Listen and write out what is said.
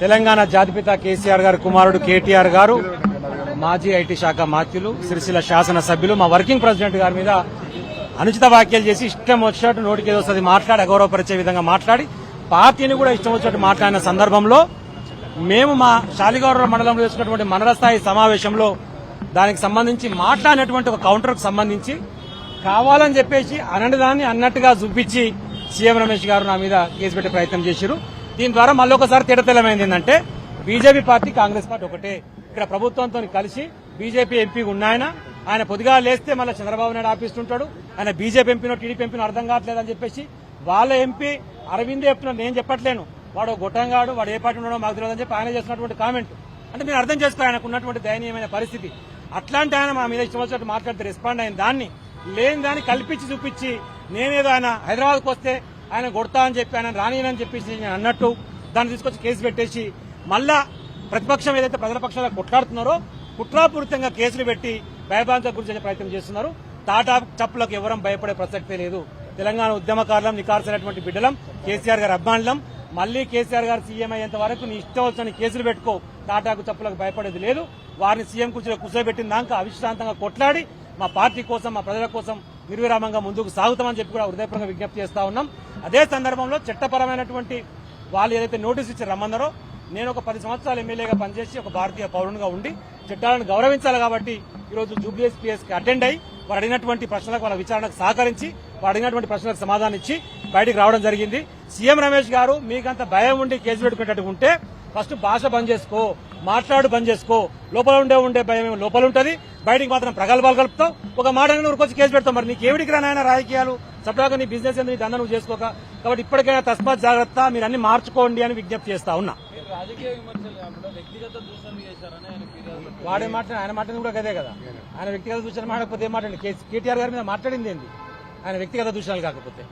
తెలంగాణ జాతిపిత కేసీఆర్ గారు కుమారుడు కేటీఆర్ గారు మాజీ ఐటీ శాఖ మాత్యులు సిరిసిల్ల శాసన సభ్యులు మా వర్కింగ్ ప్రెసిడెంట్ గారి మీద అనుచిత వ్యాఖ్యలు చేసి ఇష్టం వచ్చినట్టు నోటికి ఏదో వస్తుంది మాట్లాడి అగౌరవపరిచే విధంగా మాట్లాడి పార్టీని కూడా ఇష్టం వచ్చినట్టు మాట్లాడిన సందర్భంలో మేము మా శాలిగౌరవ మండలంలో చేసుకున్నటువంటి మండల స్థాయి సమావేశంలో దానికి సంబంధించి మాట్లాడినటువంటి ఒక కౌంటర్కు సంబంధించి కావాలని చెప్పేసి అనని దాన్ని అన్నట్టుగా చూపించి సీఎం రమేష్ గారు నా మీద కేసు పెట్టే ప్రయత్నం చేశారు దీని ద్వారా మళ్ళీ ఒకసారి తేటతెల్లమైంది ఏంటంటే బీజేపీ పార్టీ కాంగ్రెస్ పార్టీ ఒకటే. ఇక్కడ ప్రభుత్వంతో కలిసి బీజేపీ ఎంపీ ఉన్నాయన ఆయన పొద్దుగా లేస్తే మళ్ళీ చంద్రబాబు నాయుడు ఆపిస్తుంటాడు ఆయన బీజేపీ ఎంపీనో టీడీపీ ఎంపీనో అర్థం కావట్లేదని చెప్పేసి వాళ్ళ ఎంపీ అరవింద్ చెప్తున్నాడు నేను చెప్పట్లేను. వాడు గొట్టంగాడు వాడు ఏ పార్టీ ఉన్నాడో మాకు తెలియదని చెప్పి ఆయన చేసినటువంటి కామెంట్. అంటే మీరు అర్థం చేసుకో ఆయనకు ఉన్నటువంటి దయనీయమైన పరిస్థితి. అట్లాంటి ఆయన మా మీద ఇష్టం వచ్చినట్టు మాట్లాడితే రెస్పాండ్ అయిన దాన్ని లేని దాన్ని కల్పించి చూపించి నేనేదో ఆయన హైదరాబాద్కు వస్తే ఆయన కొడతా అని చెప్పి ఆయన రానియనని చెప్పేసి నేను అన్నట్టు దాన్ని తీసుకొచ్చి కేసు పెట్టేసి మళ్ళా ప్రతిపక్షం ఏదైతే ప్రజల పక్షాలు కొట్లాడుతున్నారో కుట్రాపూరితంగా కేసులు పెట్టి భయభ్రాంతకు గురి చేసే ప్రయత్నం చేస్తున్నారు. తాటా చప్పులకు ఎవరం భయపడే ప్రసక్తే లేదు. తెలంగాణ ఉద్యమకారులం నికార్సైనటువంటి బిడ్డలం కేసీఆర్ గారి అభిమానులం. మళ్ళీ కేసీఆర్ గారు సీఎం అయ్యేంత వరకు నీ ఇష్టం వచ్చిన కేసులు పెట్టుకో. టాటాకు చప్పులకు భయపడేది లేదు. వారిని సీఎం కుర్చీలో కూర్చోబెట్టిన దాకా అవిశ్రాంతంగా కొట్లాడి మా పార్టీ కోసం మా ప్రజల కోసం నిర్విరామంగా ముందుకు సాగుతామని చెప్పి కూడా హృదయపూర్వకంగా విజ్ఞప్తి చేస్తా ఉన్నాం. అదే సందర్భంలో చట్టపరమైనటువంటి వాళ్ళు ఏదైతే నోటీస్ ఇచ్చి రమ్మన్నారో నేను ఒక పది సంవత్సరాలు ఎమ్మెల్యేగా పనిచేసి ఒక భారతీయ పౌరునిగా ఉండి చట్టాలను గౌరవించాలి కాబట్టి ఈరోజు జూబ్లీఎస్ పిఎస్ అటెండ్ అయి వారు అడిగినటువంటి ప్రశ్నలకు వాళ్ళ విచారణకు సహకరించి వారు అడిగినటువంటి ప్రశ్నలకు సమాధానం ఇచ్చి బయటికి రావడం జరిగింది. సీఎం రమేష్ గారు మీకంత భయం ఉండి కేసు పెట్టుకునేటట్టు ఉంటే ఫస్ట్ భాష బంద్ చేసుకో. మాట్లాడు బంద్ చేసుకో. లోపల ఉండే ఉండే భయం లోపల ఉంటది. బయటికి మాత్రం ప్రగల్భాలు కలుపుతావు ఒక మాట ఊరికొచ్చి కేసు పెడతావు మరి నీకు ఏవిడికి రానాయన రాజకీయాలు? సపడాగా నీ బిజినెస్ ఎందుకు దందా నువ్వు చేసుకోక. కాబట్టి ఇప్పటికైనా తస్మాత్ జాగ్రత్త మీరు అన్ని మార్చుకోండి అని విజ్ఞప్తి చేస్తా ఉన్నా. వాడే మాట ఆయన మాట్లాడింది కూడా అదే కదా. ఆయన వ్యక్తిగత దూషణ మాట్లాడకపోతే ఏం మాట్లాడి కేటీఆర్ గారి మీద మాట్లాడింది ఏంది? ఆయన వ్యక్తిగత దూషణలు కాకపోతే.